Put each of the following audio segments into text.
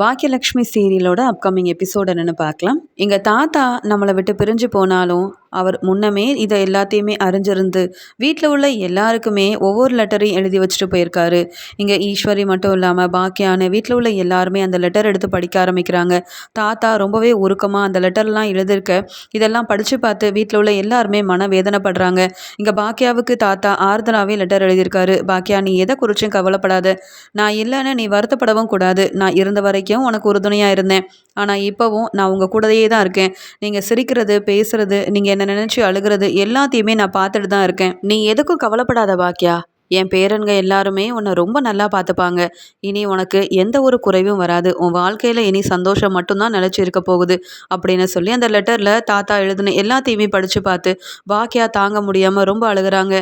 Bhagyalakshmi சீரியலோட upcoming episode என்னென்னு பார்க்கலாம். எங்கள் தாத்தா நம்மளை விட்டு பிரிஞ்சு போனாலும் அவர் முன்னமே இதை எல்லாத்தையுமே அறிஞ்சிருந்து வீட்டில் உள்ள எல்லாருக்குமே ஒவ்வொரு லெட்டரையும் எழுதி வச்சுட்டு போயிருக்காரு. இங்கே ஈஸ்வரி மட்டும் இல்லாமல் பாக்கியான வீட்டில் உள்ள எல்லாருமே அந்த லெட்டர் எடுத்து படிக்க ஆரம்பிக்கிறாங்க. தாத்தா ரொம்பவே உருக்கமாக அந்த லெட்டர்லாம் எழுதியிருக்க இதெல்லாம் படித்து பார்த்து வீட்டில் உள்ள எல்லாருமே மன வேதனைப்படுறாங்க இங்கே பாக்கியாவுக்கு தாத்தா ஆறுதலாகவே லெட்டர் எழுதியிருக்காரு. பாக்கியா நீ எதை குறிச்சும் கவலைப்படாத. நான் இல்லைன்னு நீ வருத்தப்படவும் கூடாது. நான் இருந்த வரைக்கும் உனக்கு உறுதுணையாக இருந்தேன். ஆனால் இப்போவும் நான் உங்கள் கூடயே தான் இருக்கேன். நீங்கள் சிரிக்கிறது பேசுகிறது நீங்கள் என்ன நினச்சி அழுகிறது எல்லாத்தையுமே நான் பார்த்துட்டு தான் இருக்கேன். நீ எதுக்கும் கவலைப்படாத பாக்கியா என் பேரன்க எல்லாருமே உன்னை ரொம்ப நல்லா பார்த்துப்பாங்க. இனி உனக்கு எந்த ஒரு குறைவும் வராது. உன் வாழ்க்கையில் இனி சந்தோஷம் மட்டும்தான் நிலச்சி இருக்க போகுது அப்படின்னு சொல்லி அந்த லெட்டரில் தாத்தா எழுதுன எல்லாத்தையுமே படித்து பார்த்து பாக்கியா தாங்க முடியாமல் ரொம்ப அழுகிறாங்க.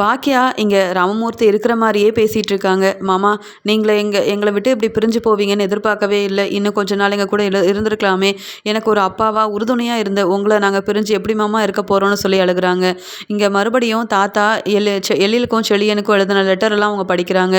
பாக்கியா இங்கே ராமமூர்த்தி இருக்கிற மாதிரியே பேசிகிட்டு இருக்காங்க. மாமா நீங்களே எங்கள் எங்களை விட்டு இப்படி பிரிஞ்சு போவீங்கன்னு எதிர்பார்க்கவே இல்லை. இன்னும் கொஞ்ச நாள் எங்கள் கூட இருந்திருக்கலாமே. எனக்கு ஒரு அப்பாவாக உறுதுணையாக இருந்த உங்களை நாங்கள் பிரிஞ்சு எப்படி மாமா இருக்க போகிறோன்னு சொல்லி அழுகிறாங்க. இங்கே மறுபடியும் தாத்தா எல் எழிலுக்கும் செழியனுக்கும் எழுதின லெட்டரெல்லாம் அவங்க படிக்கிறாங்க.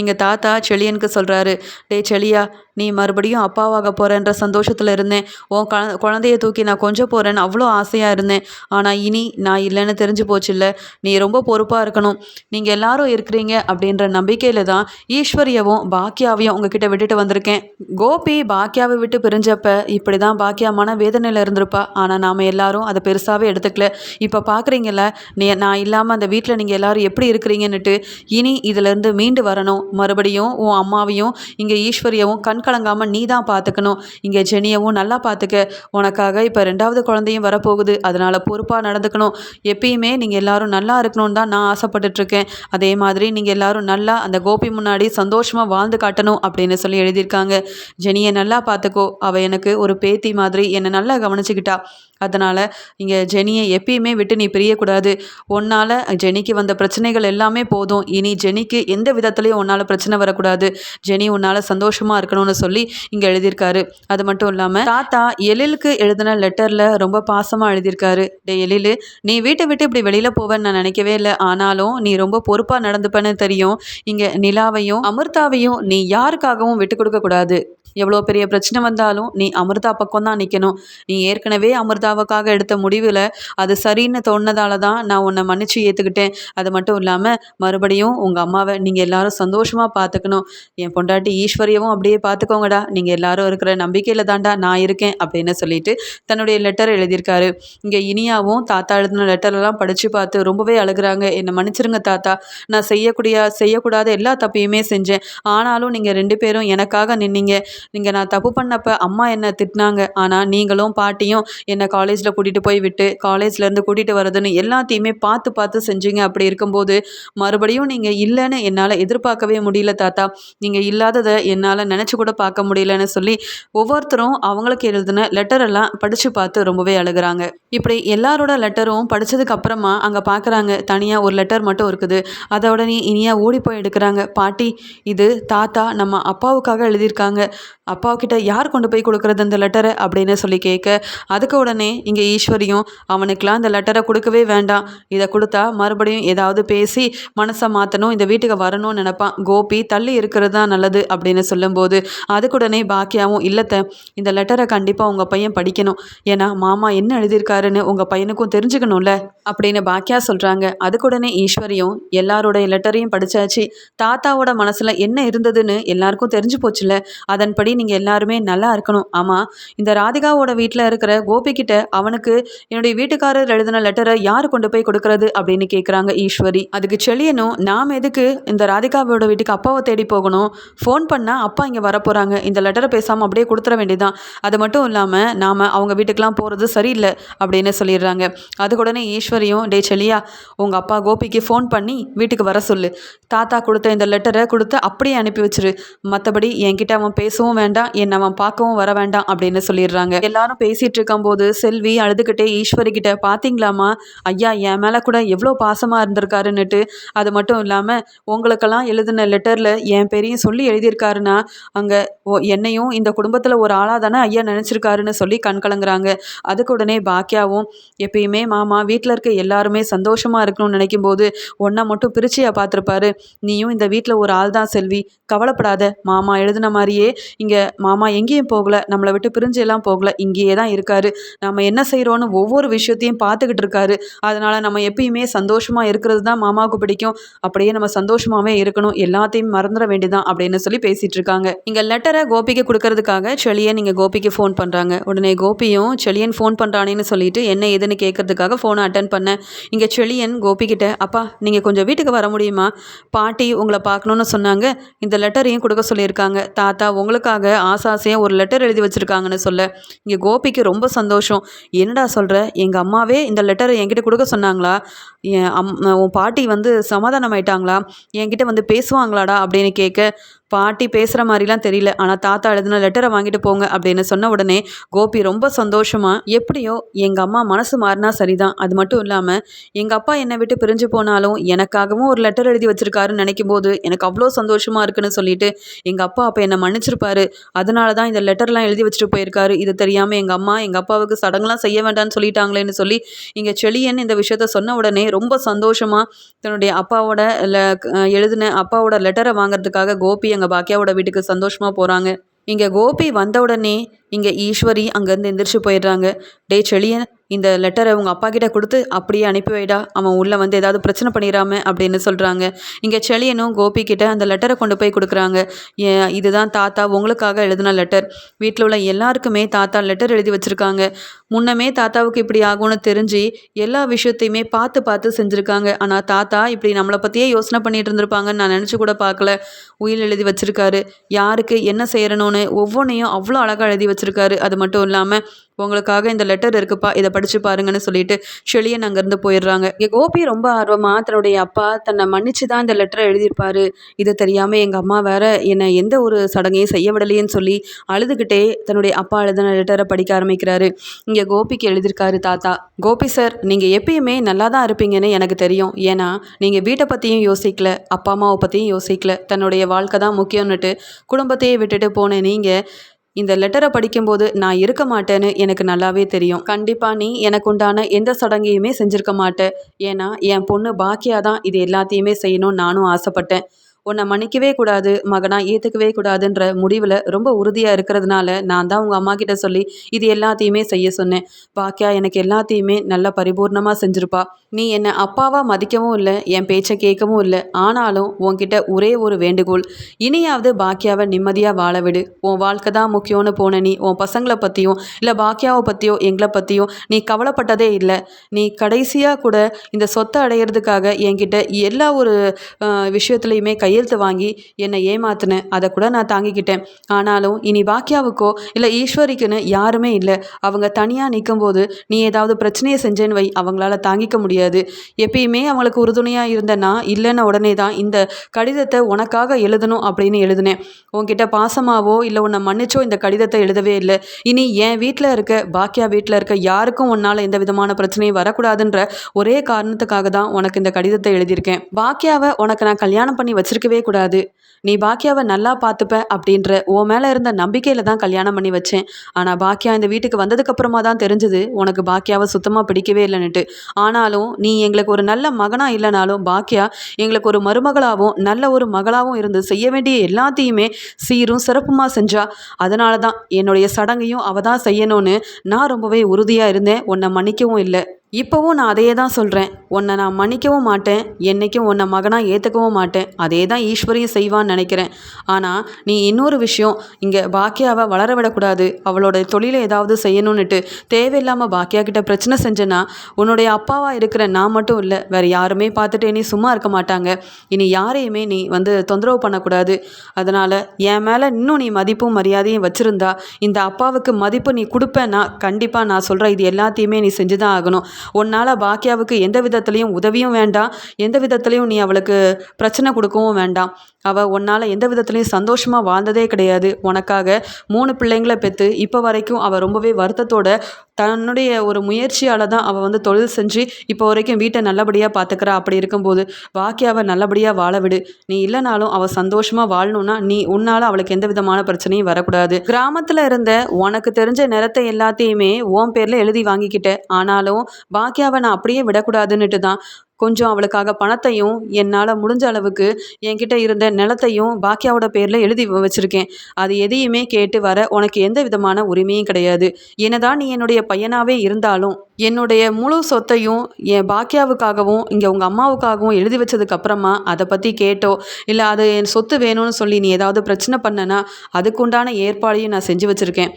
இங்கே தாத்தா செழியனுக்கு சொல்கிறாரு டே செழியா நீ மறுபடியும் அப்பாவாக போகிறேன்ற சந்தோஷத்தில் இருந்தேன். உன் க குழந்தைய தூக்கி நான் கொஞ்சம் போகிறேன்னு அவ்வளோ ஆசையாக இருந்தேன். ஆனால் இனி நான் இல்லைன்னு தெரிஞ்சு போச்சு இல்லை. நீ ரொம்ப பொறுப்பாக இருக்கணும். நீங்கள் எல்லாரும் இருக்கிறீங்க அப்படின்ற நம்பிக்கையில் தான் ஈஸ்வரியவும் பாக்கியாவையும் உங்ககிட்ட விட்டுட்டு வந்திருக்கேன். கோபி பாக்கியாவை விட்டு பிரிஞ்சப்ப இப்படி தான் பாக்கியா மன வேதனையில் இருந்திருப்பா. ஆனால் நாம் எல்லாரும் அதை பெருசாகவே எடுத்துக்கல. இப்போ பார்க்குறீங்கள நீ நான் இல்லாமல் அந்த வீட்டில் நீங்கள் எல்லாரும் எப்படி இருக்கிறீங்கன்னுட்டு இனி இதிலேருந்து மீண்டு வரணும். மறுபடியும் உன் அம்மாவையும் இங்கே ஈஸ்வரியவும் கண் கலங்காமல் நீ தான் பார்த்துக்கணும் இங்கே ஜெனியவும் நல்லா பார்த்துக்க உனக்காக இப்போ ரெண்டாவது குழந்தையும் வரப்போகுது. அதனால் பொறுப்பாக நடந்துக்கணும். எப்பயுமே நீங்கள் எல்லோரும் நல்லா இருக்கணும்னு தான் நான் ஆசைப்பட்டுட்ருக்கேன். அதே மாதிரி நீங்கள் எல்லோரும் நல்லா அந்த கோபி முன்னாடி சந்தோஷமாக வாழ்ந்து காட்டணும் அப்படின்னு சொல்லி எழுதியிருக்காங்க. ஜெனியை நல்லா பார்த்துக்கோ. அவள் எனக்கு ஒரு பேத்தி மாதிரி. என்னை நல்லா கவனிச்சுக்கிட்டா. அதனால் இங்கே ஜெனியை எப்பயுமே விட்டு நீ பிரியக்கூடாது. உன்னால் ஜெனிக்கு வந்த பிரச்சனைகள் எல்லாமே போதும். இனி ஜெனிக்கு எந்த விதத்துலேயும் உன்னால் பிரச்சனை வரக்கூடாது. ஜெனி உன்னால் சந்தோஷமாக இருக்கணும்னு சொல்லி இங்கே எழுதியிருக்காரு. அது மட்டும் இல்லாமல் தாத்தா எழிலுக்கு எழுதின லெட்டரில் ரொம்ப பாசமாக எழுதியிருக்காரு. டே எழிலு நீ வீட்டை விட்டு இப்படி வெளியில் போவேன்னு நான் நினைக்கவே இல்லை. ஆனாலும் நீ ரொம்ப பொறுப்பாக நடந்துப்பேன்னு தெரியும். இங்கே நிலாவையும் அமிர்தாவையும் நீ யாருக்காகவும் விட்டு கொடுக்கக்கூடாது எவ்வளோ பெரிய பிரச்சனை வந்தாலும் நீ அமிர்தா பக்கம் தான் நிற்கணும் நீ ஏற்கனவே அமிர்தாவுக்காக எடுத்த முடிவில் அது சரின்னு தோணுனதால தான் நான் உன்னை மன்னிச்சு ஏற்றுக்கிட்டேன் அது மட்டும் இல்லாமல் மறுபடியும் உங்கள் அம்மாவை நீங்கள் எல்லாரும் சந்தோஷமாக பார்த்துக்கணும் என் பொண்டாட்டி ஈஸ்வரியவும் அப்படியே பார்த்துக்கோங்கடா நீங்கள் எல்லாரும் இருக்கிற நம்பிக்கையில் தாண்டா நான் இருக்கேன் அப்படின்னு சொல்லிட்டு தன்னுடைய லெட்டர் எழுதியிருக்காரு. இங்கே இனியாவும் தாத்தா எழுதின லெட்டரெல்லாம் படித்து பார்த்து ரொம்பவே அழுகிறாங்க. என்னை மன்னிச்சிருங்க தாத்தா. நான் செய்யக்கூடிய செய்யக்கூடாத எல்லா தப்பையுமே செஞ்சேன். ஆனாலும் நீங்கள் ரெண்டு பேரும் எனக்காக நின்னீங்க. நீங்கள் நான் தப்பு பண்ணப்போ அம்மா என்னை திட்டினாங்க. ஆனால் நீங்களும் பாட்டியும் என்னை காலேஜில் கூட்டிகிட்டு போய் விட்டு காலேஜ்லேருந்து கூட்டிகிட்டு வரதுன்னு எல்லாத்தையுமே பார்த்து பார்த்து செஞ்சீங்க. அப்படி இருக்கும்போது மறுபடியும் நீங்கள் இல்லைன்னு என்னால் எதிர்பார்க்கவே முடியல தாத்தா. நீங்கள் இல்லாததை என்னால் நினச்சி கூட பார்க்க முடியலன்னு சொல்லி ஒவ்வொருத்தரும் அவங்களுக்கு எழுதின லெட்டரெல்லாம் படித்து பார்த்து ரொம்பவே அழுகிறாங்க. இப்படி எல்லாரோட லெட்டரும் படித்ததுக்கு அப்புறமா அங்கே பார்க்குறாங்க தனியாக ஒரு லெட்டர் மட்டும் இருக்குது. அதை உடனே இனியாக ஓடி போய் எடுக்கிறாங்க. பாட்டி இது தாத்தா நம்ம அப்பாவுக்காக எழுதியிருக்காங்க. அப்பாவுக்கிட்ட யார் கொண்டு போய் கொடுக்குறது இந்த லெட்டரை அப்படின்னு சொல்லி கேட்க அதுக்கு உடனே இங்கே ஈஸ்வரியும் அவனுக்கெலாம் அந்த லெட்டரை கொடுக்கவே வேண்டாம். இதை கொடுத்தா மறுபடியும் ஏதாவது பேசி மனசை மாற்றணும் இந்த வீட்டுக்கு வரணும்னு நினப்பான். கோபி தள்ளி இருக்கிறது தான் நல்லது அப்படின்னு சொல்லும்போது அதுக்குடனே பாக்கியாவும் இல்லத்த இந்த லெட்டரை கண்டிப்பாக உங்கள் பையன் படிக்கணும். ஏன்னா மாமா என்ன எழுதியிருக்காருன்னு உங்கள் பையனுக்கும் தெரிஞ்சுக்கணும்ல அப்படின்னு பாக்கியா சொல்கிறாங்க அதுக்குடனே ஈஸ்வரியும் எல்லாரோடைய லெட்டரையும் படித்தாச்சு தாத்தாவோட மனசில் என்ன இருந்ததுன்னு எல்லாருக்கும் தெரிஞ்சு போச்சுல படி நீங்கள் எல்லாருமே நல்லா இருக்கணும். ஆமாம் இந்த ராதிகாவோட வீட்டில் இருக்கிற கோபிக்கிட்ட அவனுக்கு என்னுடைய வீட்டுக்காரர் எழுதின லெட்டரை யார் கொண்டு போய் கொடுக்கறது அப்படின்னு கேட்குறாங்க ஈஸ்வரி. அதுக்கு செழியனும் நாம் எதுக்கு இந்த ராதிகாவோட வீட்டுக்கு அப்பாவை தேடி போகணும்? ஃபோன் பண்ணால் அப்பா இங்கே வரப்போகிறாங்க இந்த லெட்டரை பேசாமல் அப்படியே கொடுத்துட வேண்டியதான் அது மட்டும் இல்லாமல் நாம் அவங்க வீட்டுக்கெலாம் போகிறது சரியில்லை அப்படின்னு சொல்லிடுறாங்க. அதுக்கு உடனே ஈஸ்வரியும் டே செலியா உங்கள் அப்பா கோபிக்கு ஃபோன் பண்ணி வீட்டுக்கு வர சொல்லு. தாத்தா கொடுத்த இந்த லெட்டரை கொடுத்து அப்படியே அனுப்பி வச்சிரு. மற்றபடி என்கிட்ட அவன் பேசும் பேசவும் வேண்டாம் என்னை அவன் பார்க்கவும் வர வேண்டாம் அப்படின்னு சொல்லிடுறாங்க. எல்லாரும் பேசிகிட்டு இருக்கும்போது செல்வி அழுதுகிட்டே ஈஸ்வரி கிட்ட பார்த்தீங்களாமா ஐயா என் மேலே கூட எவ்வளோ பாசமாக இருந்திருக்காருன்னுட்டு. அது மட்டும் இல்லாமல் உங்களுக்கெல்லாம் எழுதின லெட்டரில் என் பேரையும் சொல்லி எழுதியிருக்காருன்னா அங்கே என்னையும் இந்த குடும்பத்தில் ஒரு ஆளாக தானே ஐயா நினச்சிருக்காருன்னு சொல்லி கண் கலங்குறாங்க. அதுக்கு உடனே பாக்கியாவும் எப்பயுமே மாமா வீட்டில் இருக்க எல்லாருமே சந்தோஷமாக இருக்கணும்னு நினைக்கும் போது ஒன்றை மட்டும் பிரிச்சியாக பார்த்துருப்பாரு நீயும் இந்த வீட்டில் ஒரு ஆள் தான் செல்வி. கவலைப்படாத மாமா எழுதின மாதிரியே இங்கே மாமா எங்கேயும் போகலை நம்மளை விட்டு பிரிஞ்சு எல்லாம் போகலை இங்கேயே தான் இருக்காரு. நம்ம என்ன செய்கிறோன்னு ஒவ்வொரு விஷயத்தையும் பார்த்துக்கிட்டு இருக்காரு. அதனால் நம்ம எப்பயுமே சந்தோஷமாக இருக்கிறது தான் மாமாவுக்கு பிடிக்கும். அப்படியே நம்ம சந்தோஷமாகவே இருக்கணும் எல்லாத்தையும் மறந்துட வேண்டியதான் அப்படின்னு சொல்லி பேசிகிட்டு இருக்காங்க. இங்கே லெட்டரை கோபிக்கு கொடுக்கறதுக்காக செளியன் இங்கே கோபிக்கு ஃபோன் பண்ணுறாங்க உடனே கோபியும் செளியன் ஃபோன் பண்ணுறானேன்னு சொல்லிட்டு என்ன ஏதுன்னு கேட்கறதுக்காக ஃபோனை அட்டன் பண்ணேன் இங்கே செளியன் கோபிக்கிட்ட அப்பா நீங்கள் கொஞ்சம் வீட்டுக்கு வர முடியுமா? பாட்டி உங்களை பார்க்கணுன்னு சொன்னாங்க. இந்த லெட்டரையும் கொடுக்க சொல்லியிருக்காங்க. தாத்தா உங்களுக்கு உனக்காக ஆசாசையாக ஒரு லெட்டர் எழுதி வச்சுருக்காங்கன்னு சொல்ல. இங்கே கோபிக்கு ரொம்ப சந்தோஷம். என்னடா சொல்கிற எங்கள் அம்மாவே இந்த லெட்டரை என்கிட்ட கொடுக்க சொன்னாங்களா? என் அம் உன் பாட்டி வந்து சமாதானம் ஆயிட்டாங்களா என்கிட்ட வந்து பேசுவாங்களாடா அப்படின்னு கேட்க பாட்டி பேசுகிற மாதிரிலாம் தெரியல. ஆனால் தாத்தா எழுதின லெட்டரை வாங்கிட்டு போங்க அப்படின்னு சொன்ன உடனே கோபி ரொம்ப சந்தோஷமாக எப்படியோ எங்கள் அம்மா மனசு மாறினா சரிதான். அது மட்டும் இல்லாமல் எங்கள் அப்பா என்னை விட்டு பிரிஞ்சு போனாலும் எனக்காகவும் ஒரு லெட்டர் எழுதி வச்சிருக்காருன்னு நினைக்கும் போது எனக்கு அவ்வளோ சந்தோஷமாக இருக்குன்னு சொல்லிட்டு எங்கள் அப்பா அப்போ என்னை மன்னிச்சிருப்பாரு. அதனால தான் இந்த லெட்டர்லாம் எழுதி வச்சுட்டு போயிருக்காரு. இது தெரியாமல் எங்கள் அம்மா எங்கள் அப்பாவுக்கு சடங்குலாம் செய்ய வேண்டாம்னு சொல்லிட்டாங்களேன்னு சொல்லி இங்கே செளியன் இந்த விஷயத்த சொன்ன உடனே ரொம்ப சந்தோஷமாக தன்னுடைய அப்பாவோட எழுதின அப்பாவோட லெட்டரை வாங்குறதுக்காக கோபி எங்கள் பாக்கியாவோட வீட்டுக்கு சந்தோஷமாக போகிறாங்க இங்கே கோபி வந்த உடனே இங்கே ஈஸ்வரி அங்கேருந்து எந்திரிச்சு போயிடுறாங்க. டே செளியன் இந்த லெட்டரை உங்கள் அப்பா கிட்ட கொடுத்து அப்படியே அனுப்பி வைடா. அவன் உள்ளே வந்து ஏதாவது பிரச்சனை பண்ணிடாம அப்படின்னு சொல்கிறாங்க இங்கே செளியனும் கோபி கிட்ட அந்த லெட்டரை கொண்டு போய் கொடுக்குறாங்க. இதுதான் தாத்தா உங்களுக்காக எழுதின லெட்டர் வீட்டில் உள்ள எல்லாருக்குமே தாத்தா லெட்டர் எழுதி வச்சுருக்காங்க. முன்னமே தாத்தாவுக்கு இப்படி ஆகும்னு தெரிஞ்சு எல்லா விஷயத்தையுமே பார்த்து பார்த்து செஞ்சுருக்காங்க. ஆனால் தாத்தா இப்படி நம்மளை பற்றியே யோசனை பண்ணிட்டு இருந்திருப்பாங்கன்னு நான் நினச்சி கூட பார்க்கல. உயில் எழுதி வச்சுருக்காரு. யாருக்கு என்ன செய்யணும்னு ஒவ்வொன்றையும் அவ்வளோ அழகாக எழுதி வச்சுருக்காரு. அது மட்டும் இல்லாமல் உங்களுக்காக இந்த லெட்டர் இருக்குப்பா இதை படித்து பாருங்கன்னு சொல்லிட்டு ஷெலியன் அங்கேருந்து போயிடுறாங்க. எங்கள் கோபி ரொம்ப ஆர்வமாக தன்னுடைய அப்பா தன்னை மன்னிச்சு தான் இந்த லெட்டரை எழுதியிருப்பாரு. இது தெரியாமல் எங்கள் அம்மா வேற என்னை எந்த ஒரு சடங்கையும் செய்ய விடலையேன்னு சொல்லி அழுதுகிட்டே தன்னுடைய அப்பா எழுதின லெட்டரை படிக்க ஆரம்பிக்கிறாரு. இங்கே கோபிக்கு எழுதியிருக்காரு தாத்தா கோபி சார் நீங்கள் எப்பயுமே நல்லா தான் இருப்பீங்கன்னு எனக்கு தெரியும். ஏன்னா நீங்கள் வீட்டை பற்றியும் யோசிக்கல அப்பா அம்மாவை பற்றியும் யோசிக்கல. தன்னுடைய வாழ்க்கை தான் முக்கியம்னுட்டு குடும்பத்தையே விட்டுட்டு போன நீங்கள் இந்த லெட்டரை படிக்கும்போது நான் இருக்க மாட்டேன்னு எனக்கு நல்லாவே தெரியும். கண்டிப்பாக நீ எனக்கு உண்டான எந்த சடங்கையுமே செஞ்சுருக்க மாட்டேன் ஏன்னா என் பொண்ணு பாக்கியா தான் இது எல்லாத்தையுமே செய்யணும்னு நானும் ஆசைப்பட்டேன். உன்னை மன்னிக்கவே கூடாது மகனாக ஏற்றுக்கவே கூடாதுன்ற முடிவில் ரொம்ப உறுதியாக இருக்கிறதுனால நான் தான் உங்கள் அம்மா கிட்ட சொல்லி இது எல்லாத்தையுமே செய்ய சொன்னேன். பாக்கியா எனக்கு எல்லாத்தையுமே நல்லா பரிபூர்ணமாக செஞ்சுருப்பா. நீ என்னை அப்பாவாக மதிக்கவும் இல்லை என் பேச்சை கேட்கவும் இல்லை. ஆனாலும் உன்கிட்ட ஒரே ஒரு வேண்டுகோள். இனியாவது பாக்கியாவை நிம்மதியாக வாழ விடு. உன் வாழ்க்கை தான் முக்கியம்னு போன நீ உன் பசங்களை பற்றியும் இல்லை பாக்கியாவை பற்றியோ எங்களை பற்றியும் நீ கவலைப்பட்டதே இல்லை. நீ கடைசியாக கூட இந்த சொத்தை அடையிறதுக்காக என்கிட்ட எல்லா ஒரு விஷயத்துலையுமே கையெழுத்து வாங்கி என்னை ஏமாத்தினேன் அதை கூட நான் தாங்கிக்கிட்டேன். ஆனாலும் இனி பாக்கியாவுக்கோ இல்லை ஈஸ்வரிக்குன்னு யாருமே இல்லை. அவங்க தனியாக நிற்கும்போது நீ ஏதாவது பிரச்சனையை செஞ்சேன்னு வை. அவங்களால தாங்கிக்க முடியாது. எப்பயுமே அவங்களுக்கு உறுதுணையாக இருந்தேன்னா இல்லைன்னு உடனே தான் இந்த கடிதத்தை உனக்காக எழுதணும் அப்படின்னு எழுதினேன். உன்கிட்ட பாசமாவோ இல்லை உன்னை மன்னிச்சோ இந்த கடிதத்தை எழுதவே இல்லை. இனி என் வீட்டில் இருக்க பாக்கியா வீட்டில் இருக்க யாருக்கும் உன்னால் எந்த விதமான பிரச்சனையும் வரக்கூடாதுன்ற ஒரே காரணத்துக்காக தான் உனக்கு இந்த கடிதத்தை எழுதியிருக்கேன். பாக்கியாவை உனக்கு நான் கல்யாணம் பண்ணி வச்சிருக்கவே கூடாது. நீ பாக்கியாவை நல்லா பார்த்துப்ப அப்படின்ற உன் மேலே இருந்த நம்பிக்கையில் தான் கல்யாணம் பண்ணி வச்சேன். ஆனால் பாக்கியா இந்த வீட்டுக்கு வந்ததுக்கப்புறமா தான் தெரிஞ்சது உனக்கு பாக்கியாவை சுத்தமாக பிடிக்கவே இல்லைன்னுட்டு. ஆனாலும் நீ எங்களுக்கு ஒரு நல்ல மகனாக இல்லைனாலும் பாக்கியா எங்களுக்கு ஒரு மருமகளாகவும் நல்ல ஒரு மகளாகவும் இருந்து செய்ய வேண்டிய எல்லாத்தையுமே சீரும் சிறப்புமாக செஞ்சா. அதனால தான் என்னுடைய சடங்கையும் அவள் தான் செய்யணும்னு நான் ரொம்பவே உறுதியாக இருந்தேன். உன்னை மன்னிக்கவும் இல்லை. இப்போவும் நான் அதையே தான் சொல்கிறேன் உன்னை நான் மன்னிக்கவும் மாட்டேன். என்றைக்கும் உன்னை மகனாக ஏற்றுக்கவும் மாட்டேன். அதே தான் ஈஸ்வரியும் செய்வான்னு நினைக்கிறேன். ஆனால் நீ இன்னொரு விஷயம். இங்கே பாக்கியாவை வளர விடக்கூடாது. அவளோட தொழிலை ஏதாவது செய்யணும்னுட்டு தேவையில்லாமல் பாக்கியா கிட்ட பிரச்சனை செஞ்சேன்னா உன்னுடைய அப்பாவாக இருக்கிற நான் மட்டும் இல்லை வேறு யாருமே பார்த்துட்டு நீ சும்மா இருக்க மாட்டாங்க. இனி யாரையுமே நீ வந்து தொந்தரவு பண்ணக்கூடாது. அதனால் என் மேலே இன்னும் நீ மதிப்பும் மரியாதையும் வச்சுருந்தா இந்த அப்பாவுக்கு மதிப்பு நீ கொடுப்பேன்னா கண்டிப்பாக நான் சொல்கிறேன் இது எல்லாத்தையுமே நீ செஞ்சு தான் ஆகணும். உன்னால் பாக்கியாவுக்கு எந்த விதத்துலேயும் உதவியும் வேண்டாம். எந்த விதத்துலேயும் நீ அவளுக்கு பிரச்சனை கொடுக்கவும் வேண்டாம். அவள் உன்னால் எந்த விதத்துலேயும் சந்தோஷமாக வாழ்ந்ததே கிடையாது. உனக்காக மூணு பிள்ளைங்களை பெற்று இப்போ வரைக்கும் அவள் ரொம்பவே வருத்தத்தோட தன்னுடைய ஒரு முயற்சியால் தான் அவள் வந்து தொழில் செஞ்சு இப்போ வரைக்கும் வீட்டை நல்லபடியாக பார்த்துக்கிறா அப்படி இருக்கும்போது வாக்கியாவை நல்லபடியாக வாழ விடு. நீ இல்லைனாலும் அவள் சந்தோஷமாக வாழணும்னா நீ உன்னால் அவளுக்கு எந்த விதமான பிரச்சனையும் வரக்கூடாது. கிராமத்தில் இருந்த உனக்கு தெரிஞ்ச நிறத்தை எல்லாத்தையுமே ஓம் பேரில் எழுதி வாங்கிக்கிட்டேன் ஆனாலும் பாக்கியாவை நான் அப்படியே விடக்கூடாதுன்னுட்டு தான் கொஞ்சம் அவளுக்காக பணத்தையும் என்னால் முடிஞ்ச அளவுக்கு என்கிட்ட இருந்த நிலத்தையும் பாக்கியாவோட பேரில் எழுதி வச்சுருக்கேன். அது எதையுமே கேட்டு வர உனக்கு எந்த விதமான உரிமையும் கிடையாது. என்னதான் நீ என்னுடைய பையனாகவே இருந்தாலும் என்னுடைய முழு சொத்தையும் என் பாக்கியாவுக்காகவும் இங்கே உங்கள் அம்மாவுக்காகவும் எழுதி வச்சதுக்கப்புறமா அதை பற்றி கேட்டோ இல்லை அது என் சொத்து வேணும்னு சொல்லி நீ ஏதாவது பிரச்சனை பண்ணனா அதுக்குண்டான ஏற்பாடையும் நான் செஞ்சு வச்சுருக்கேன்.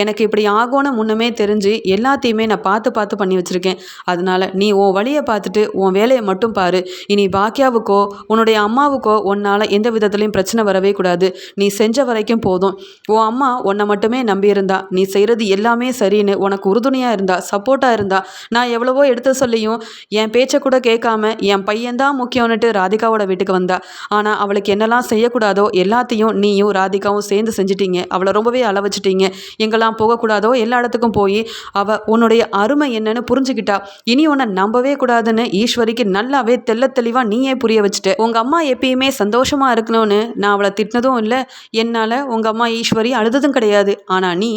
எனக்கு இப்படி ஆகும்னு முன்னமே தெரிஞ்சு எல்லாத்தையுமே நான் பார்த்து பார்த்து பண்ணி வச்சுருக்கேன். அதனால் நீ உன் வழியை பார்த்துட்டு உன் வேலையை மட்டும் பாரு. இனி பாக்கியாவுக்கோ உன்னுடைய அம்மாவுக்கோ உன்னால் எந்த விதத்துலையும் பிரச்சனை வரவே கூடாது. நீ செஞ்ச வரைக்கும் போதும். உன் அம்மா உன்னை மட்டுமே நம்பியிருந்தா. நீ செய்கிறது எல்லாமே சரின்னு உனக்கு உறுதுணையாக இருந்தா சப்போர்ட்டாக இருந்தா. நான் எவ்வளவோ எடுத்து சொல்லியும் என் பேச்சை கூட கேட்காம என் பையன்தான் முக்கியம்னுட்டு ராதிகாவோட வீட்டுக்கு வந்தா. ஆனால் அவளுக்கு என்னெல்லாம் செய்யக்கூடாதோ எல்லாத்தையும் நீயும் ராதிகாவும் சேர்ந்து செஞ்சிட்டீங்க. அவளை ரொம்பவே அளவச்சிட்டீங்க. எங்கெல்லாம் போகக்கூடாதோ எல்லா இடத்துக்கும் போய் அவள் உன்னுடைய அருமை என்னன்னு புரிஞ்சுக்கிட்டா. இனி உன்னை நம்பவே கூடாதுன்னு ஈஸ்வரி ஈஸ்வரிக்கு நல்லாவே தெள்ள தெளிவாக நீயே புரிய வச்சுட்டு. உங்கள் அம்மா எப்பயுமே சந்தோஷமாக இருக்கணும்னு நான் அவளை திட்டினதும் இல்லை. என்னால் உங்கள் அம்மா ஈஸ்வரி அழுததும் கிடையாது. ஆனால் நீ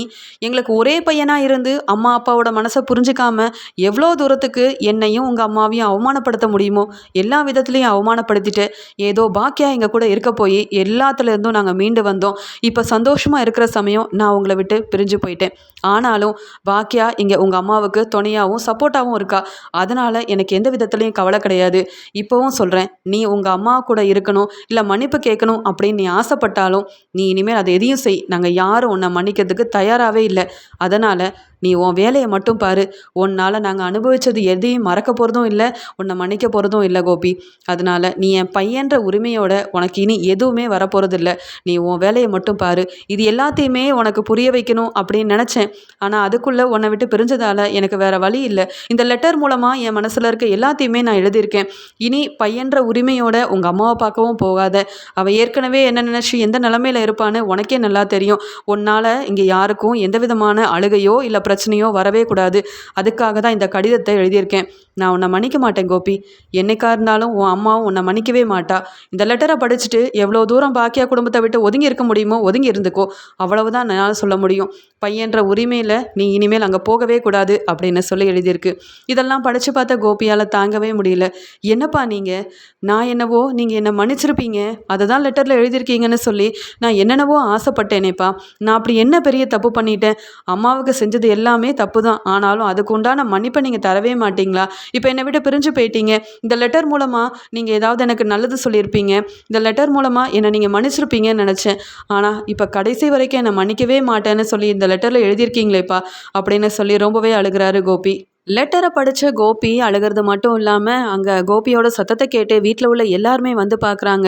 எங்களுக்கு ஒரே பையனாக இருந்து அம்மா அப்பாவோட மனசை புரிஞ்சுக்காம எவ்வளோ தூரத்துக்கு என்னையும் உங்கள் அம்மாவையும் அவமானப்படுத்த முடியுமோ எல்லா விதத்துலையும் அவமானப்படுத்திட்டு. ஏதோ பாக்கியா எங்கள் கூட இருக்க போய் எல்லாத்துலேருந்தும் நாங்கள் மீண்டு வந்தோம். இப்போ சந்தோஷமாக இருக்கிற சமயம் நான் உங்களை விட்டு பிரிஞ்சு போயிட்டேன். ஆனாலும் பாக்கியா இங்கே உங்கள் அம்மாவுக்கு துணையாகவும் சப்போர்ட்டாகவும் இருக்கா. அதனால் எனக்கு எந்த விதத்துலையும் கவலை கிடையாது. இப்போவும் சொல்கிறேன் நீ உங்கள் அம்மா கூட இருக்கணும் இல்லை மன்னிப்பு கேட்கணும் அப்படின்னு நீ ஆசைப்பட்டாலும் நீ இனிமேல் அதை எதையும் செய். நாங்கள் யாரும் உன்னை மன்னிக்கிறதுக்கு தயாராகவே இல்லை. அதனால் நீ உன் வேலையை மட்டும் பாரு. உன்னால் நாங்கள் அனுபவித்தது எதையும் மறக்க போகிறதும் இல்லை. உன்னை மன்னிக்க போகிறதும் இல்லை கோபி. அதனால் நீ என் பையன்ற உரிமையோட உனக்கு இனி எதுவுமே வரப்போகிறதில்ல நீ உன் வேலையை மட்டும் பாரு. இது எல்லாத்தையுமே உனக்கு புரிய வைக்கணும் அப்படின்னு நினச்சேன். ஆனால் அதுக்குள்ளே உன்னை விட்டு பிரிஞ்சதால் எனக்கு வேறு வழி இல்லை. இந்த லெட்டர் மூலமாக என் மனசில் இருக்க எல்லாத்தையுமே நான் எழுதியிருக்கேன். இனி பையன்ற உரிமையோட உங்கள் அம்மாவை பார்க்கவும் போகாத. அவள் ஏற்கனவே என்ன நினச்சி எந்த நிலமையில இருப்பான்னு உனக்கே நல்லா தெரியும். உன்னால் இங்கே யாருக்கும் எந்த விதமான அழுகையோ இல்லை பிரச்சனையோ வரவே கூடாது. அதுக்காக தான் இந்த கடிதத்தை எழுதியிருக்கேன். நான் உன்னை மன்னிக்க மாட்டேன் கோபி. என்னைக்கா இருந்தாலும் உன் அம்மாவும் உன்னை மன்னிக்கவே மாட்டா. இந்த லெட்டரை படிச்சுட்டு எவ்வளோ தூரம் பாக்கியா குடும்பத்தை விட்டு ஒதுங்கி இருக்க முடியுமோ ஒதுங்கி இருந்துக்கோ. அவ்வளவுதான் என்னால் சொல்ல முடியும். பையன்ற உரிமையில் நீ இனிமேல் அங்கே போகவே கூடாது அப்படின்னு சொல்லி எழுதியிருக்கு. இதெல்லாம் படித்து பார்த்த கோபியால் தாங்கவே முடியல. என்னப்பா நீங்கள் நான் என்னவோ நீங்கள் என்னை மன்னிச்சிருப்பீங்க. அதை தான் லெட்டரில் எழுதியிருக்கீங்கன்னு சொல்லி நான் என்னென்னவோ ஆசைப்பட்டேனேப்பா. நான் அப்படி என்ன பெரிய தப்பு பண்ணிட்டேன்? அம்மாவுக்கு செஞ்சது எல்லாமே தப்பு தான் ஆனாலும் அதுக்கு உண்டான மன்னிப்பை நீங்கள் தரவே மாட்டீங்களா? இப்போ என்னை விட பிரிஞ்சு போயிட்டீங்க. இந்த லெட்டர் மூலமாக நீங்கள் ஏதாவது எனக்கு நல்லது சொல்லியிருப்பீங்க. இந்த லெட்டர் மூலமாக என்னை நீங்கள் மன்னிச்சிருப்பீங்கன்னு நினச்சேன். ஆனால் இப்போ கடைசி வரைக்கும் என்னை மன்னிக்கவே மாட்டேன்னு சொல்லி இந்த லெட்டரில் எழுதியிருக்கீங்களேப்பா அப்படின்னு சொல்லி ரொம்பவே அழுகிறாரு கோபி. லெட்டரை படித்த கோபி அழுகிறது மட்டும் இல்லாமல் அங்கே கோபியோட சத்தத்தை கேட்டு வீட்டில் உள்ள எல்லாருமே வந்து பார்க்குறாங்க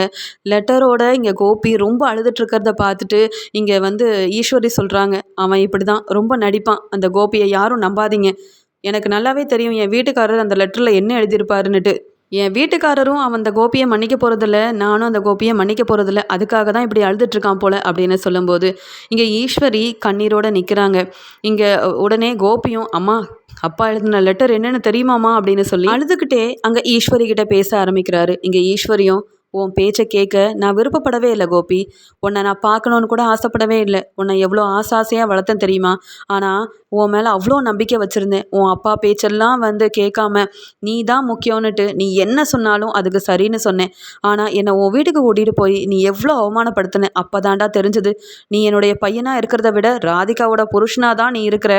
லெட்டரோட இங்கே கோபி ரொம்ப அழுதுட்ருக்கிறத பார்த்துட்டு இங்கே வந்து ஈஸ்வரி சொல்கிறாங்க அவன் இப்படி தான் ரொம்ப நடிப்பான். அந்த கோபியை யாரும் நம்பாதீங்க. எனக்கு நல்லாவே தெரியும் என் வீட்டுக்காரர் அந்த லெட்டரில் என்ன எழுதியிருப்பாருன்னுட்டு. என் வீட்டுக்காரரும் அவன் அந்த கோபியை மன்னிக்க போகிறதில்ல நானும் அந்த கோபியை மன்னிக்க போகிறதில்ல அதுக்காக தான் இப்படி அழுதுட்ருக்கான் போல அப்படின்னு சொல்லும்போது இங்கே ஈஸ்வரி கண்ணீரோடு நிற்கிறாங்க இங்கே உடனே கோபியும் அம்மா அப்பா எழுதின லெட்டர் என்னென்னு தெரியுமாமா அப்படின்னு சொல்லி அழுதுகிட்டே அங்கே ஈஸ்வரி கிட்ட பேச ஆரம்பிக்கிறாரு. இங்கே ஈஸ்வரியும் உன் பேச்சை கேட்க நான் விருப்பப்படவே இல்லை கோபி. உன்னை நான் பார்க்கணுன்னு கூட ஆசைப்படவே இல்லை. உன்னை எவ்வளோ ஆசை ஆசையாக வளர்த்தேன் தெரியுமா? ஆனால் உன் மேலே அவ்வளோ நம்பிக்கை வச்சுருந்தேன். உன் அப்பா பேச்செல்லாம் வந்து கேட்காம நீ தான் முக்கியம்னுட்டு நீ என்ன சொன்னாலும் அதுக்கு சரின்னு சொன்னேன். ஆனால் என்னை உன் வீட்டுக்கு கூட்டிகிட்டு போய் நீ எவ்வளோ அவமானப்படுத்தின? அப்போ தாண்டா தெரிஞ்சது. நீ என்னுடைய பையனாக இருக்கிறத விட ராதிகாவோட புருஷனாக தான் நீ இருக்கிற.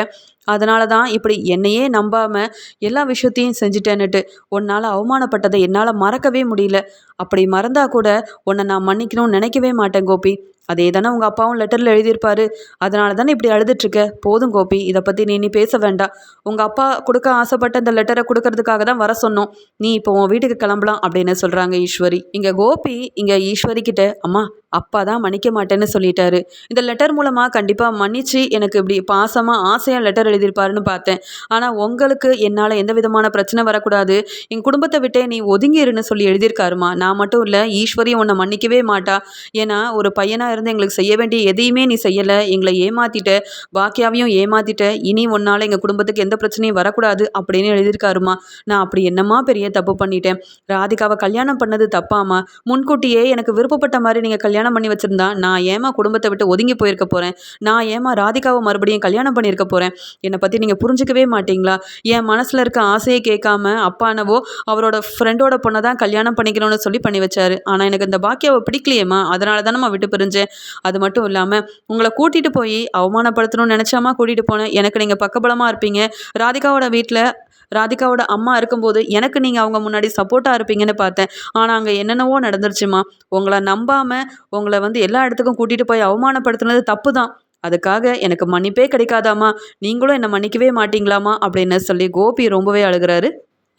அதனால தான் இப்படி என்னையே நம்பாமல் எல்லா விஷயத்தையும் செஞ்சுட்டேன்னுட்டு உன்னால் அவமானப்பட்டதை என்னால் மறக்கவே முடியல. அப்படி மறந்தா கூட உன்னை நான் மன்னிக்கணும்னு நினைக்கவே மாட்டேன் கோபி. அதே தானே உங்கள் அப்பாவும் லெட்டரில் எழுதியிருப்பாரு. அதனால தானே இப்படி அழுதுட்ருக்க போதும் கோபி இதை பற்றி நீ நீ பேச வேண்டாம். உங்கள் அப்பா கொடுக்க ஆசைப்பட்ட இந்த லெட்டரை கொடுக்கறதுக்காக தான் வர சொன்னோம். நீ இப்போ உன் வீட்டுக்கு கிளம்பலாம் அப்படின்னு சொல்கிறாங்க ஈஸ்வரி. இங்கே கோபி இங்கே ஈஸ்வரி கிட்ட அம்மா அப்பா தான் மன்னிக்க மாட்டேன்னு சொல்லிட்டாரு. இந்த லெட்டர் மூலமாக கண்டிப்பாக மன்னிச்சு எனக்கு இப்படி பாசமாக ஆசையாக லெட்டர் எழுதியிருப்பாருன்னு பார்த்தேன். ஆனால் உங்களுக்கு என்னால் எந்த விதமான பிரச்சனை வரக்கூடாது. என் குடும்பத்தை விட்டே நீ ஒதுங்கிருன்னு சொல்லி எழுதியிருக்காருமா நான் மட்டும் இல்லை ஈஸ்வரி உன்னை மன்னிக்கவே மாட்டா. ஏன்னா ஒரு பையனாக இருந்து எங்களுக்கு செய்ய வேண்டிய எதையுமே நீ செய்யலை. எங்களை ஏமாத்திட்ட பாக்கியாவையும் ஏமாத்திட்ட. இனி உன்னால் எங்கள் குடும்பத்துக்கு எந்த பிரச்சனையும் வரக்கூடாது அப்படின்னு எழுதியிருக்காருமா நான் அப்படி என்னம்மா பெரிய தப்பு பண்ணிட்டேன்? ராதிகாவை கல்யாணம் பண்ணது தப்பாமா முன்கூட்டியே எனக்கு விருப்பப்பட்ட மாதிரி நீங்கள் கல்யாணம் பண்ணி வச்சுருந்தா நான் ஏமா குடும்பத்தை விட்டு ஒதுங்கி போயிருக்க போகிறேன் நான் ஏமா ராதிகாவை மறுபடியும் கல்யாணம் பண்ணியிருக்க போகிறேன் என்னை பற்றி நீங்கள் புரிஞ்சிக்கவே மாட்டீங்களா? என் மனசில் இருக்க ஆசையை கேட்காம அப்பானவோ அவரோட ஃப்ரெண்டோட பொண்ணை தான் கல்யாணம் பண்ணிக்கணும்னு சொல்லி பண்ணி வச்சாரு. ஆனால் எனக்கு இந்த பாக்கியாவை பிடிக்கலையேம்மா? அதனால தான் நம்ம விட்டு பிரிஞ்சேன் அது மட்டும் இல்லாமல் உங்களை கூட்டிகிட்டு போய் அவமானப்படுத்தணும்னு நினச்சாமா கூட்டிகிட்டு போனேன். எனக்கு நீங்கள் பக்கபலமாக இருப்பீங்க. ராதிகாவோட வீட்டில் ராதிகாவோட அம்மா இருக்கும்போது எனக்கு நீங்கள் அவங்க முன்னாடி சப்போர்ட்டாக இருப்பீங்கன்னு பார்த்தேன். ஆனால் அங்கே என்னென்னவோ நடந்துருச்சுமா. உங்களை நம்பாமல் உங்களை வந்து எல்லா இடத்துக்கும் கூட்டிகிட்டு போய் அவமானப்படுத்துனது தப்பு தான் அதுக்காக எனக்கு மன்னிப்பே கிடைக்காதாம்மா நீங்களும் என்னை மன்னிக்கவே மாட்டீங்களாமா அப்படின்னு சொல்லி கோபி ரொம்பவே அழுகிறாரு.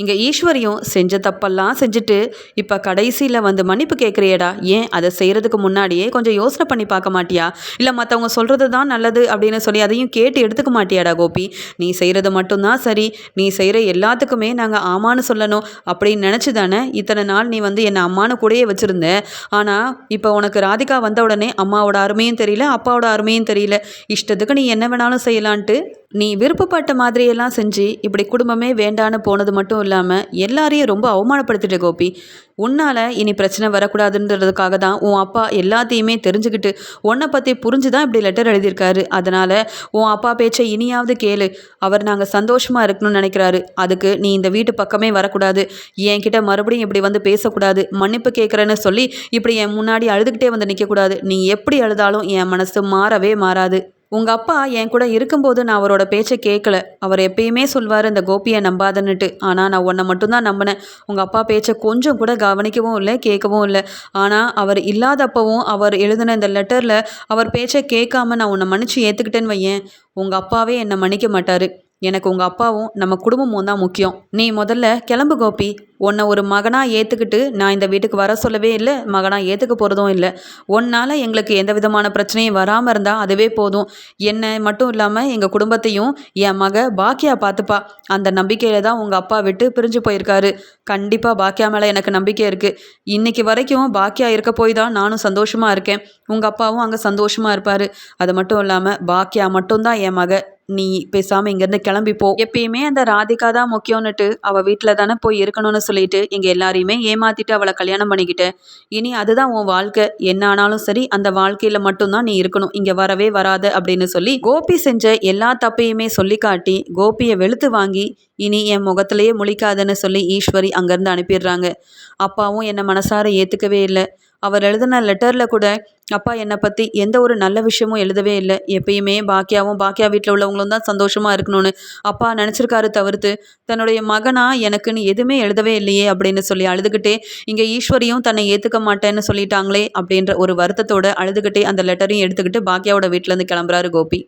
இங்கே ஈஸ்வரியும் செஞ்ச தப்பெல்லாம் செஞ்சுட்டு இப்போ கடைசியில் வந்து மன்னிப்பு கேட்குறியடா ஏன் அதை செய்கிறதுக்கு முன்னாடியே கொஞ்சம் யோசனை பண்ணி பார்க்க மாட்டியா? இல்லை மற்றவங்க சொல்கிறது தான் நல்லது அப்படின்னு சொல்லி அதையும் கேட்டு எடுத்துக்க மாட்டியாடா கோபி? நீ செய்கிறது மட்டும்தான் சரி. நீ செய்கிற எல்லாத்துக்குமே நாங்கள் ஆமான்னு சொல்லணும். அப்படின்னு நினச்சி தானே இத்தனை நாள் நீ வந்து என்னை அம்மானு கூடயே வச்சுருந்த. ஆனால் இப்போ உனக்கு ராதிகா வந்த உடனே அம்மாவோட அருமையும் தெரியல அப்பாவோட அருமையும் தெரியல. இஷ்டத்துக்கு நீ என்ன வேணாலும் செய்யலான்ட்டு நீ விருப்பப்பட்ட மாதிரியெல்லாம் செஞ்சு இப்படி குடும்பமே வேண்டான்னு போனது மட்டும் இல்லாமல் எல்லாரையும் ரொம்ப அவமானப்படுத்திட்ட கோபி. உன்னால் இனி பிரச்சனை வரக்கூடாதுன்றதுக்காக தான் உன் அப்பா எல்லாத்தையுமே தெரிஞ்சுக்கிட்டு உன்னை பற்றி புரிஞ்சு தான் இப்படி லெட்டர் எழுதியிருக்காரு. அதனால் உன் அப்பா பேச்சை இனியாவது கேளு. அவர் நாங்கள் சந்தோஷமாக இருக்கணும்னு நினைக்கிறாரு. அதுக்கு நீ இந்த வீட்டு பக்கமே வரக்கூடாது. என்கிட்ட மறுபடியும் இப்படி வந்து பேசக்கூடாது. மன்னிப்பு கேட்குறேன்னு சொல்லி இப்படி என் முன்னாடி அழுதுகிட்டே வந்து நிற்கக்கூடாது நீ எப்படி அழுதாலும் என் மனசு மாறவே மாறாது. உங்கள் அப்பா என் கூட இருக்கும்போது நான் அவரோட பேச்சை கேட்கல அவர் எப்பயுமே சொல்வார் இந்த கோபியை நம்பாதன்னுட்டு. ஆனால் நான் உன்னை மட்டும்தான் நம்பினேன். உங்கள் அப்பா பேச்சை கொஞ்சம் கூட கவனிக்கவும் இல்லை கேட்கவும் இல்லை. ஆனால் அவர் இல்லாதப்பவும் அவர் எழுதின இந்த லெட்டரில் அவர் பேச்சை கேட்காம நான் உன்னை மன்னிச்சு ஏற்றுக்கிட்டேன்னு வையேன். உங்கள் அப்பாவே என்னை மன்னிக்க மாட்டார். எனக்கு உங்கள் அப்பாவும் நம்ம குடும்பமும் தான் முக்கியம். நீ முதல்ல கிளம்பு கோபி. உன்னை ஒரு மகனாக ஏற்றுக்கிட்டு நான் இந்த வீட்டுக்கு வர சொல்லவே இல்லை மகனாக ஏற்றுக்க போகிறதும் இல்லை. உன்னால் எங்களுக்கு எந்த விதமான பிரச்சனையும் வராமல் இருந்தால் அதுவே போதும். என்னை மட்டும் இல்லாமல் எங்கள் குடும்பத்தையும் என் மக பாக்கியா பார்த்துப்பா அந்த நம்பிக்கையில் தான் உங்கள் அப்பா விட்டு பிரிஞ்சு போயிருக்காரு. கண்டிப்பாக பாக்கியா மேலே எனக்கு நம்பிக்கை இருக்குது இன்றைக்கி வரைக்கும் பாக்கியா இருக்க போய் தான் நானும் சந்தோஷமாக இருக்கேன். உங்கள் அப்பாவும் அங்கே சந்தோஷமாக இருப்பார். அது மட்டும் இல்லாமல் பாக்கியா மட்டும்தான் என் மக. நீ பேசாமல் இங்கேருந்து கிளம்பி போ. எப்பயுமே அந்த ராதிகா தான் முக்கியம்னுட்டு அவள் வீட்டில் தானே போய் இருக்கணும்னு சொல்லிட்டு இங்கே எல்லாரையுமே ஏமாத்திட்டு அவளை கல்யாணம் பண்ணிக்கிட்ட. இனி அதுதான் உன் வாழ்க்கை. என்ன ஆனாலும் சரி அந்த வாழ்க்கையில் மட்டும்தான் நீ இருக்கணும். இங்கே வரவே வராது அப்படின்னு சொல்லி கோபி செஞ்ச எல்லா தப்பையுமே சொல்லி காட்டி கோபியை வெளுத்து வாங்கி இனி என் முகத்திலேயே முழிக்காதுன்னு சொல்லி ஈஸ்வரி அங்கேருந்து அனுப்பிடுறாங்க. அப்பாவும் என்னை மனசார ஏற்றுக்கவே இல்லை. அவர் எழுதின லெட்டரில் கூட அப்பா என்னை பற்றி எந்த ஒரு நல்ல விஷயமும் எழுதவே இல்லை. எப்பயுமே பாக்கியாவும் பாக்கியா வீட்டில் உள்ளவங்களும் தான் சந்தோஷமாக இருக்கணும்னு அப்பா நினச்சிருக்காரு தவிர்த்து தன்னுடைய மகனா எனக்குன்னு எதுவுமே எழுதவே இல்லையே அப்படின்னு சொல்லி அழுதுகிட்டே இங்கே ஈஸ்வரியும் தன்னை ஏற்றுக்க மாட்டேன்னு சொல்லிட்டாங்களே அப்படின்ற ஒரு வருத்தத்தோட அழுதுகிட்டே அந்த லெட்டரையும் எடுத்துக்கிட்டு பாக்கியாவோட வீட்டிலேருந்து கிளம்புறாரு கோபி.